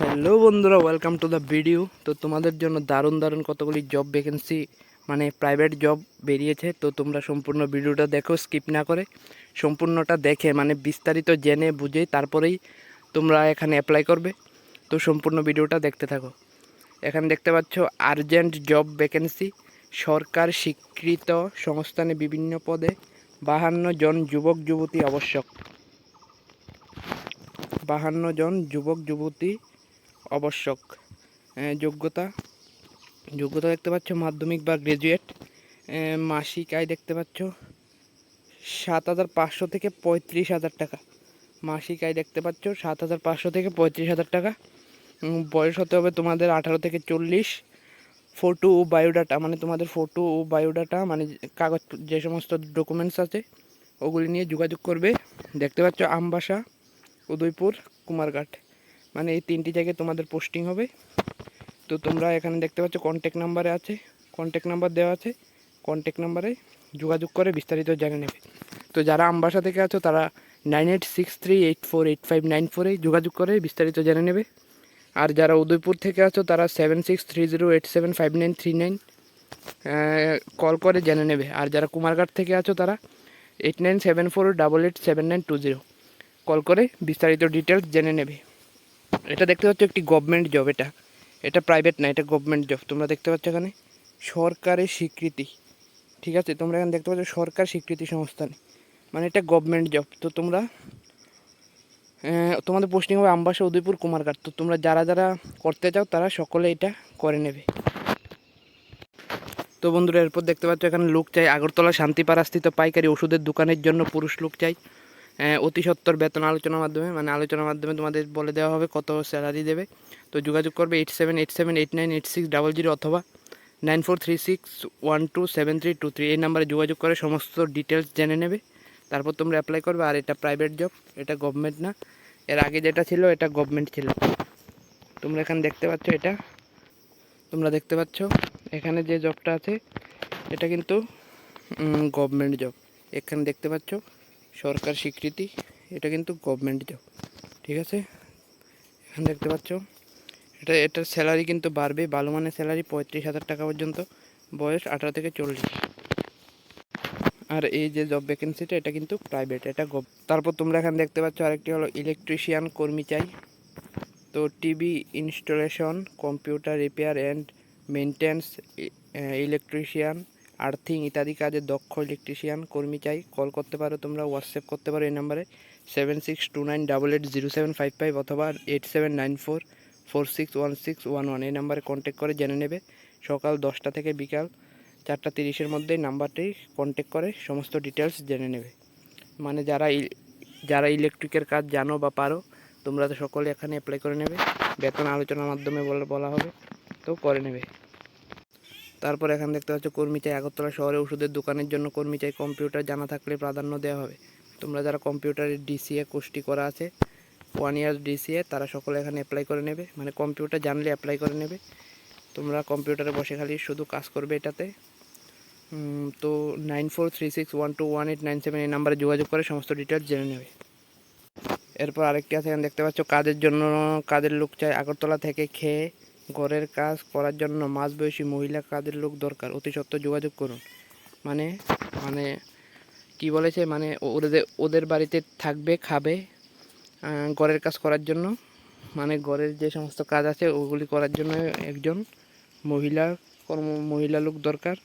Hello বন্ধুরা welcome to the video তো তোমাদের জন্য দারুণ দারুণ কতগুলি জব ভ্যাকেন্সি মানে প্রাইভেট জব বেরিয়েছে। তো তোমরা সম্পূর্ণ ভিডিওটা দেখো স্কিপ না করে। সম্পূর্ণটা দেখে মানে বিস্তারিত জেনে বুঝে তারপরেই তোমরা এখানে অ্যাপ্লাই করবে। তো সম্পূর্ণ ভিডিওটা দেখতে থাকো। এখানে দেখতে পাচ্ছ আর্জেন্ট জব ভ্যাকেন্সি সরকার স্বীকৃত সংস্থানে বিভিন্ন পদে বাহান্ন জন যুবক, যুবতী আবশ্যক। বাহান্ন জন যুবক, যুবতী আবশ্যক যোগ্যতা। যোগ্যতা দেখতে পাচ্ছ, মাধ্যমিক বা গ্রাজুয়েট মাসিক আয় দেখতে পাচ্ছ, সাত হাজার পাঁচশো থেকে পঁয়ত্রিশ হাজার টাকা। মাসিক আয় দেখতে পাচ্ছ, সাত হাজার পাঁচশো থেকে পঁয়ত্রিশ হাজার টাকা। বয়স হতে হবে তোমাদের আঠারো থেকে চল্লিশ। ফটো ও বায়োডাটা মানে তোমাদের ফটো ও বায়োডাটা মানে কাগজ, যে সমস্ত ডকুমেন্টস আছে, ওগুলি নিয়ে যোগাযোগ করবে। দেখতে পাচ্ছ, আমবাসা, উদয়পুর, কুমারঘাট। মানে এই তিনটি জায়গায় তোমাদের পোস্টিং হবে। তো তোমরা এখানে দেখতে পাচ্ছ কন্ট্যাক্ট নাম্বারে আছে। কন্ট্যাক্ট নাম্বার দেওয়া আছে। কন্ট্যাক্ট নাম্বারে যোগাযোগ করে বিস্তারিত জেনে নেবে। তো যারা আমবাসা থেকে আছো, তারা nine eight six three eight four eight five nine ফোরে যোগাযোগ করে বিস্তারিত জেনে নেবে। আর যারা উদয়পুর থেকে আছো, তারা seven six three zero eight seven five nine three nine call করে জেনে নেবে। আর যারা কুমারঘাট থেকে আছো, তারা eight nine seven four double eight seven nine two zero call করে বিস্তারিত ডিটেলস জেনে নেবে। এটা দেখতে পাচ্ছ একটি গভর্নমেন্ট জব এটা। এটা প্রাইভেট না, এটা গভর্নমেন্ট জব তোমরা দেখতে পাচ্ছ এখানে? সরকারের স্বীকৃতি। ঠিক আছে? তোমরা এখানে দেখতে পাচ্ছ সরকার স্বীকৃতি সংস্থানে মানে এটা গভর্নমেন্ট জব তো তোমরা তোমাদের পোস্টিং হবে আমবাসা উদয়পুর কুমারঘাট তো তোমরা যারা যারা করতে চাও, তারা সকলে এটা করে নেবে। তো বন্ধুরা, এরপর দেখতে পাচ্ছ এখানে লোক চাই। আগরতলা শান্তিপাড়াস্থিত পাইকারি ওষুধের দোকানের জন্য পুরুষ লোক চাই। অতি সত্তর বেতন আলোচনার মাধ্যমে মানে আলোচনার মাধ্যমে তোমাদের বলে দেওয়া হবে কত স্যালারি দেবে। তো যোগাযোগ করবে eight seven eight seven eight nine eight six double zero অথবা nine four three six one two seven three two three এই নাম্বারে যোগাযোগ করে সমস্ত ডিটেলস জেনে নেবে। তারপর তোমরা অ্যাপ্লাই করবে। আর এটা প্রাইভেট জব এটা গভর্নমেন্ট না। এর আগে যেটা ছিল, এটা গভর্নমেন্ট ছিল। তোমরা এখানে দেখতে পাচ্ছ এটা। তোমরা দেখতে পাচ্ছ এখানে যে জবটা আছে, এটা কিন্তু গভর্নমেন্ট জব এখানে দেখতে পাচ্ছ। সরকার স্বীকৃতি, এটা কিন্তু গভর্নমেন্ট জব ঠিক আছে? এখানে দেখতে পাচ্ছ, এটা, এটার স্যালারি কিন্তু বাড়বে ভালো মানের স্যালারি পঁয়ত্রিশ হাজার টাকা পর্যন্ত, বয়স আঠারো থেকে চল্লিশ। আর এই যে জব ভ্যাকেন্সিটা এটা কিন্তু প্রাইভেট এটা গভ, তারপর তোমরা এখানে দেখতে পাচ্ছ আরেকটি হলো ইলেকট্রিশিয়ান কর্মী চাই। তো TV installation computer repair and maintenance electrician earthing ইত্যাদি কাজে দক্ষ ইলেকট্রিশিয়ান কর্মী চাই। কল করতে পারো তোমরা হোয়াটসঅ্যাপ করতে পারো এই নাম্বারে seven six two nine double eight zero seven five five অথবা eight seven nine four four six one six one one এই নাম্বারে কন্ট্যাক্ট করে জেনে নেবে। সকাল দশটা থেকে বিকাল চারটা তিরিশের মধ্যে নাম্বারটি কন্ট্যাক্ট করে, সমস্ত ডিটেলস জেনে নেবে। মানে যারা যারা ইলেকট্রিকের কাজ জানো বা পারো, তোমরা তো সকলে এখানে অ্যাপ্লাই করে নেবে। বেতন আলোচনার মাধ্যমে বলা হবে, তো করে নেবে। তারপর এখানে দেখতে পাচ্ছ কর্মী চাই আগরতলা শহরে ওষুধের দোকানের জন্য কর্মী চাই কম্পিউটার, জানা থাকলে প্রাধান্য দেওয়া হবে। তোমরা যারা কম্পিউটারের ডিসিএ কোর্সটি করা আছে ওয়ান ইয়ার ডিসিএ, তারা সকলে এখানে অ্যাপ্লাই করে নেবে। মানে কম্পিউটার জানলে অ্যাপ্লাই করে নেবে। তোমরা কম্পিউটারে বসে খালি শুধু কাজ করবে এটাতে। তো nine four three six one two one eight nine seven এই নাম্বারে যোগাযোগ করে সমস্ত ডিটেলস জেনে নেবে। এরপর আরেকটি আছে, এখানে দেখতে পাচ্ছ কাজের জন্য, কাজের লোক চাই আগরতলা থেকে খেয়ে ঘরের কাজ করার জন্য মাঝবয়সী মহিলা কাজের লোক দরকার। অতি সত্ত্বর যোগাযোগ করুন। মানে মানে কি বলেছে? মানে ওদের ওদের বাড়িতে থাকবে, খাবে ঘরের কাজ করার জন্য। মানে ঘরের যে সমস্ত কাজ আছে, ওগুলি করার জন্য একজন মহিলা কর্ম, মহিলা লোক দরকার।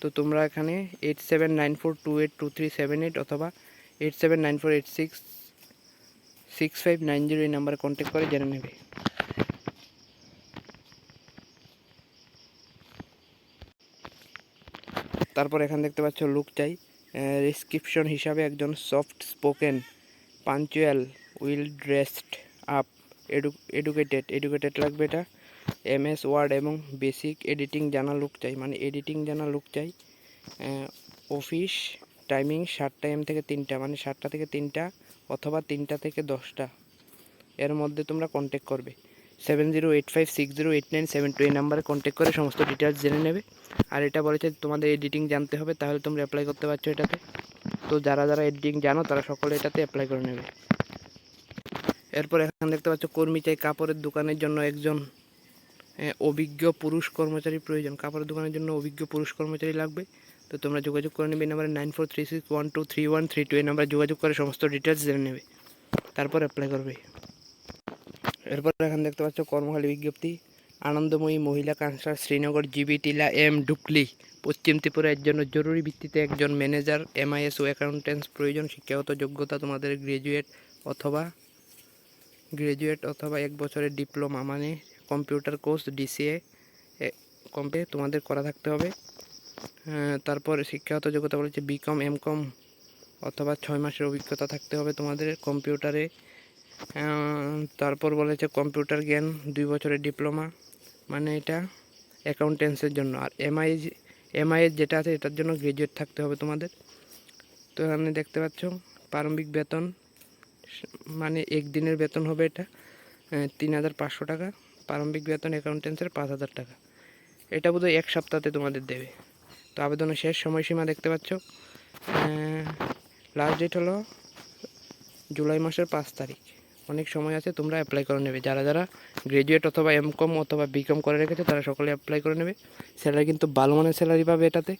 তো তোমরা এখানে eight seven nine four two eight two three seven eight অথবা eight seven nine four eight six six five nine zero এই নাম্বারে কন্ট্যাক্ট করে জেনে নেবে। তারপর এখানে দেখতে পাচ্ছ লুক চাই। রেসক্রিপশন হিসাবে একজন soft spoken punctual well dressed up edu educated educated লাগবে এটা। এম এস ওয়ার্ড এবং বেসিক এডিটিং জানা লুক চাই মানে এডিটিং জানা লুক চাই। অফিস টাইমিং সাতটা এম থেকে তিনটা মানে সাতটা থেকে তিনটা অথবা তিনটা থেকে দশটা। এর মধ্যে তোমরা কন্ট্যাক্ট করবে। Seven zero eight five six zero eight nine seven two এই নাম্বারে কন্ট্যাক্ট করে সমস্ত ডিটেলস জেনে নেবে। আর এটা বলেছে তোমাদের এডিটিং জানতে হবে, তাহলে তোমরা অ্যাপ্লাই করতে পারছ এটাতে। তো যারা যারা এডিটিং জানো, তারা সকলে এটাতে অ্যাপ্লাই করে নেবে। এরপর এখানে দেখতে পাচ্ছ, কর্মী চাই কাপড়ের দোকানের জন্য একজন অভিজ্ঞ পুরুষ কর্মচারী প্রয়োজন। কাপড়ের দোকানের জন্য অভিজ্ঞ পুরুষ কর্মচারী লাগবে। তো তোমরা যোগাযোগ করে নেবে নাম্বারে nine four three six one two three one three two এই নাম্বারে যোগাযোগ করে সমস্ত ডিটেলস জেনে নেবে। তারপর অ্যাপ্লাই করবে। এরপর এখানে দেখতে পাচ্ছ কর্মখালী বিজ্ঞপ্তি। আনন্দময়ী মহিলা councillor Srinagar GB Tila M Dukli পশ্চিম ত্রিপুরার জন্য জরুরি ভিত্তিতে একজন ম্যানেজার এমআইএস ও অ্যাকাউন্টেন্স প্রয়োজন শিক্ষাগত যোগ্যতা তোমাদের গ্রাজুয়েট অথবা গ্রাজুয়েট অথবা এক বছরের ডিপ্লোমা মানে কম্পিউটার কোর্স ডিসিএ কমপ্লে তোমাদের করা থাকতে হবে। আহ, তারপর শিক্ষাগত যোগ্যতা বলেছে বিকম এম কম অথবা ছয় মাসের অভিজ্ঞতা থাকতে হবে তোমাদের কম্পিউটারে। তারপর বলেছে কম্পিউটার জ্ঞান, দুই বছরের ডিপ্লোমা মানে এটা অ্যাকাউন্টেন্সের জন্য। আর এমআই এমআইএস যেটা আছে, এটার জন্য গ্রাজুয়েট থাকতে হবে তোমাদের। তো এখানে দেখতে পাচ্ছ, প্রারম্ভিক বেতন মানে একদিনের বেতন হবে এটা তিন হাজার পাঁচশো টাকা। প্রারম্ভিক বেতন অ্যাকাউন্টেন্সের পাঁচ হাজার টাকা। এটা বোধহয় এক সপ্তাহতে তোমাদের দেবে। তো আবেদনের শেষ সময়সীমা দেখতে পাচ্ছ লাস্ট ডেট হলো জুলাই মাসের পাঁচ তারিখ। অনেক সময় আছে, তোমরা অ্যাপ্লাই করে নেবে। যারা যারা গ্রাজুয়েট অথবা এম কম অথবা বিকম করে রেখেছে, তারা সকলে অ্যাপ্লাই করে নেবে। স্যালারি কিন্তু ভালো মানের স্যালারি পাবে এটাতে।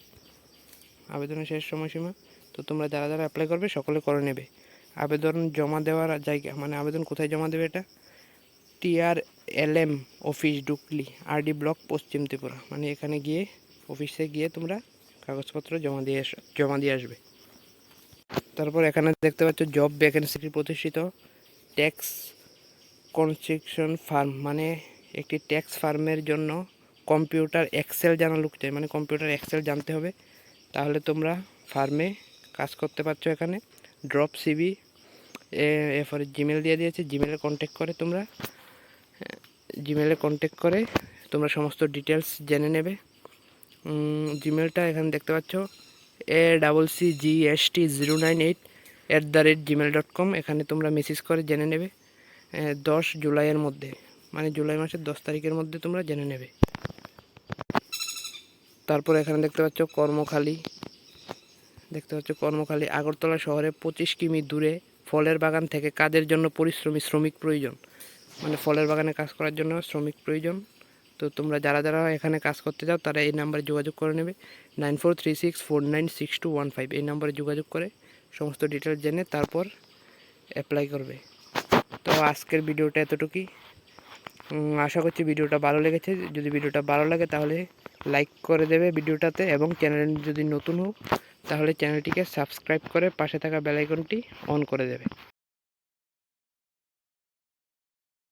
আবেদনের শেষ সময়সীমা। তো তোমরা যারা যারা অ্যাপ্লাই করবে, সকলে করে নেবে। আবেদন জমা দেওয়ার জায়গা মানে আবেদন কোথায় জমা দেবে এটা? TR LM office Dukli RD block পশ্চিম ত্রিপুরা। মানে এখানে গিয়ে অফিসে গিয়ে তোমরা কাগজপত্র জমা দিয়ে জমা দিয়ে আসবে। তারপর এখানে দেখতে পাচ্ছ জব ভ্যাকেন্সি প্রতিষ্ঠিত। ট্যাক্স কনস্ট্রাকশন ফার্ম মানে একটি ট্যাক্স ফার্মের জন্য কম্পিউটার এক্সেল জানা লোক চাই মানে কম্পিউটার এক্সেল জানতে হবে। তাহলে তোমরা ফার্মে কাজ করতে পারছ এখানে। ড্রপ সিবি এরপরে জিমেল দিয়ে দিয়েছে। জিমেলে কন্ট্যাক্ট করে তোমরা। জিমেলে কন্ট্যাক্ট করে তোমরা সমস্ত ডিটেলস জেনে নেবে। জিমেলটা এখানে দেখতে পাচ্ছ। A double C G S T zero nine eight. At the rate gmail dot com এখানে তোমরা মেসেজ করে জেনে নেবে দশ জুলাইয়ের মধ্যে মানে জুলাই মাসের দশ তারিখের মধ্যে তোমরা জেনে নেবে। তারপর এখানে দেখতে পাচ্ছ কর্মখালী, দেখতে পাচ্ছ কর্মখালী আগরতলা শহরে পঁচিশ কিমি দূরে, ফলের বাগান থেকে কাজের জন্য পরিশ্রমী শ্রমিক প্রয়োজন মানে ফলের বাগানে কাজ করার জন্য শ্রমিক প্রয়োজন। তো তোমরা যারা যারা এখানে কাজ করতে যাও তারা এই নাম্বারে যোগাযোগ করে নেবে, nine four three six four nine six one five, এই নাম্বারে যোগাযোগ করে সমস্ত ডিটেলস জেনে তারপর অ্যাপ্লাই করবে। তো আজকের ভিডিওটা এতটুকুই। আশা করছি ভিডিওটা ভালো লেগেছে। যদি ভিডিওটা ভালো লাগে তাহলে লাইক করে দেবে ভিডিওটাতে এবং চ্যানেল যদি নতুন হোক তাহলে চ্যানেলটিকে সাবস্ক্রাইব করে পাশে থাকা বেলাইকনটি অন করে দেবে।